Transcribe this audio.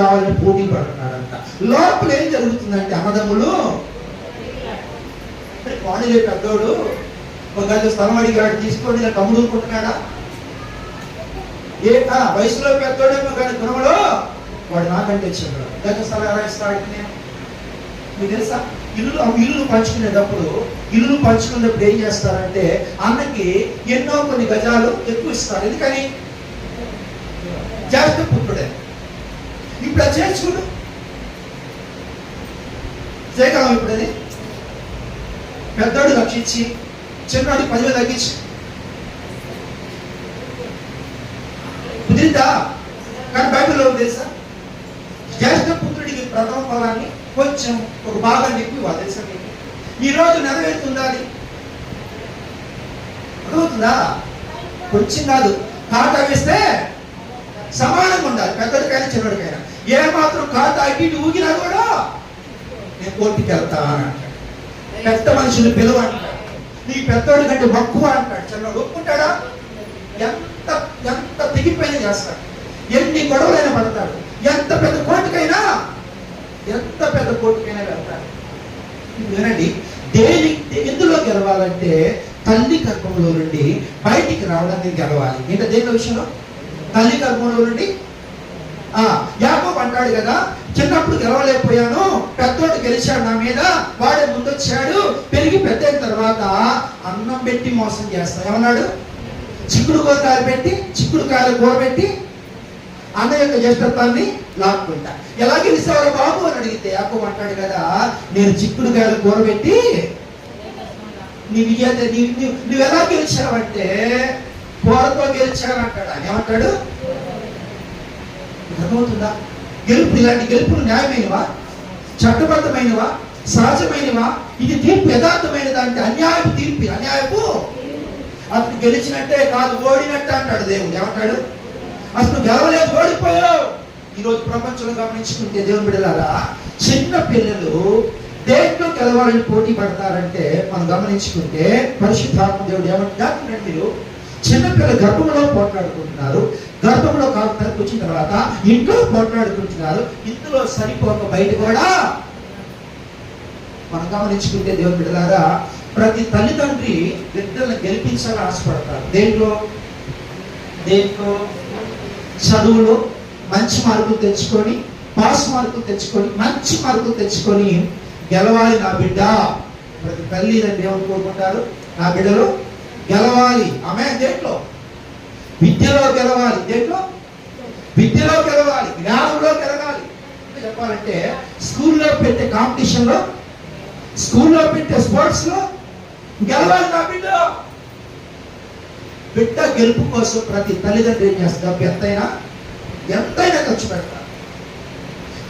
రావాలని పోటీ పడుతున్నారంట. లోపల ఏం జరుగుతుందంటే అన్నదమ్ములు? కాలేజీ పెద్దోడు ఒక గంట స్థలం అడిగాడు తీసుకోండి ఇలా కమ్ముడుకుంటున్నాడా ఏ వయసులో పెద్దోడేమో కానీ గుణంలో వాడు నాకంటే చిన్నడు. గత స్థలం ఎలా ఇస్తాడు నేను? మీకు తెలుసా? ఇల్లు ఇల్లు పంచుకునేటప్పుడు ఇల్లు పంచుకునేటప్పుడు ఏం చేస్తారంటే అన్నకి ఎన్నో కొన్ని గజాలు ఎక్కువ ఇస్తారు. ఎందుకని? జాస్తి పుత్రుడే ఇప్పుడు అది చేసుకుడు చేయగలం ఇప్పుడు అది. పెద్దోడు రక్షించి చిన్నోడి పదివేలు తగ్గించి. కుదిరిందా? కానీ బైబిల్లో తెలుసా? జ్యేష్ఠ పుత్రుడికి ప్రథమ ఫలాన్ని కొంచెం ఒక భాగం చెప్పి ఇవ్వాలి తెలుసా మీకు? ఈరోజు నెరవేరుతుందా అది? అర్థమవుతుందా? కొంచెం కాదు. ఖాతా వేస్తే సమానంగా ఉండాలి. పెద్దడికైనా చిన్నడికైనా. ఏ మాత్రం ఖాతా అటు ఊగినా కూడా నేను కోర్టుకి వెళ్తా అంటాడు. పెద్ద మనుషులు పిలువ అంటాడు. నీ పెద్దోడి కంటే మక్కువ అంటాడు. చిన్నోడు ఒప్పుకుంటాడా? ఎంత ఎంత తెగిపోయిన చేస్తాడు. ఎన్ని గొడవలైనా పడతాడు. ఎంత పెద్ద కోర్టుకైనా ఎంత పెద్ద కోర్టుకైనా వెళ్తాడు. వినండి. దేని ఎందులో గెలవాలంటే తల్లి గర్భంలో నుండి బయటికి రావడానికి గెలవాలి. ఏంటంటే దేని విషయంలో? తల్లి గర్భంలో నుండి? ఆ అంటాడు కదా చిన్నప్పుడు గెలవలేకపోయాను పెద్దోడు గెలిచాడు నా మీద వాడే ముందొచ్చాడు పెరిగి పెద్ద అయిన తర్వాత అన్నం పెట్టి మోసం చేస్తా. ఏమన్నాడు? చిక్కుడు కూరకాయలు పెట్టి చిక్కుడు కాయలు కూర పెట్టి అన్న యొక్క జ్యేష్ఠత్వాన్ని లాక్కుంటా. ఎలా గెలిచావు బాబు అని అడిగితే అప్పు అంటాడు కదా నేను చిక్కుడు కాయలు కూర పెట్టి నీవు నువ్వు ఎలా గెలిచావంటే కూరతో గెలిచావంటాడు ఏమంటాడు? అర్థమవుతుందా? గెలుపు ఇలాంటి గెలుపులు న్యాయమైనవా? చట్టబద్ధమైనవా? సహజమైనవా? ఇది తీర్పు యథార్థమైనదా అంటే అన్యాయపు తీర్పు అన్యాయపు అతను గెలిచినట్టే కాదు ఓడినట్టు అంటాడు దేవుడు. ఏమంటాడు? అసలు గెలవలేదు ఓడిపోయావు. ఈరోజు ప్రపంచంలో గమనించుకుంటే దేవుని బిడ్డలారా చిన్న పిల్లలు దేంట్లో గెలవాలని పోటీ పడతారంటే మనం గమనించుకుంటే పరిశుద్ధాత్మ దేవుడు ఏమంటారు మీరు చిన్నపిల్లలు గర్భంలో పోట్లాడుకుంటున్నారు. గర్భంలో కాకు వచ్చిన తర్వాత ఇంట్లో కొట్లాడుకుంటున్నారు. ఇందులో సరిపోక బయట కూడా మనం గమనించుకుంటే దేవుని బిడ్డలారా ప్రతి తల్లిదండ్రి బిడ్డలను గెలిపించాలని ఆశపడతారు. దేంట్లో? దేంట్లో? చదువులో మంచి మార్కులు తెచ్చుకొని పాస్ మార్కులు తెచ్చుకొని మంచి మార్కులు తెచ్చుకొని గెలవాలి నా బిడ్డ. ప్రతి తల్లి తండ్రి కోరుకుంటారు. నా బిడ్డలు గెలవాలి. ఆమె దేంట్లో? విద్యలో గెలవాలి. దేంట్లో? విద్యలో గెలవాలి. జ్ఞానంలో గెలవాలి. చెప్పాలంటే స్కూల్లో పెట్టే కాంపిటీషన్లో స్కూల్లో పెట్టే స్పోర్ట్స్లో గెలవాలి నా బిడ్డ. బిడ్డ గెలుపు కోసం ప్రతి తల్లిదండ్రులు ఏం చేస్తారు? ఎంతైనా ఎంతైనా ఖర్చు పెడతారు.